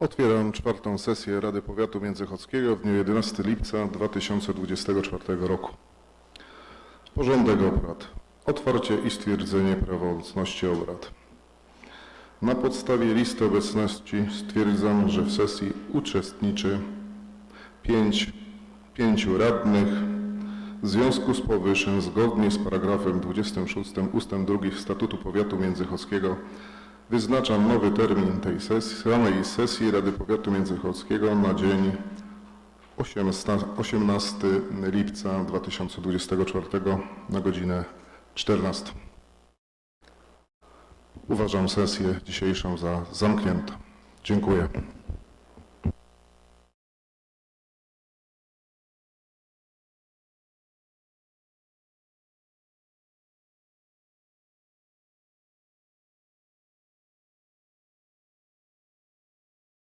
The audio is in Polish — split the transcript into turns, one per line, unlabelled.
Otwieram czwartą sesję Rady Powiatu Międzychodzkiego w dniu 11 lipca 2024 roku. Porządek obrad. Otwarcie i stwierdzenie prawomocności obrad. Na podstawie listy obecności stwierdzam, że w sesji uczestniczy pięć, pięciu radnych. W związku z powyższym, zgodnie z paragrafem 26 ust. 2 Statutu Powiatu Międzychodzkiego, Wyznaczam nowy termin tej sesji, samej sesji Rady Powiatu Międzychodzkiego na dzień 18, 18 lipca 2024 na godzinę 14. Uważam sesję dzisiejszą za zamkniętą. Dziękuję.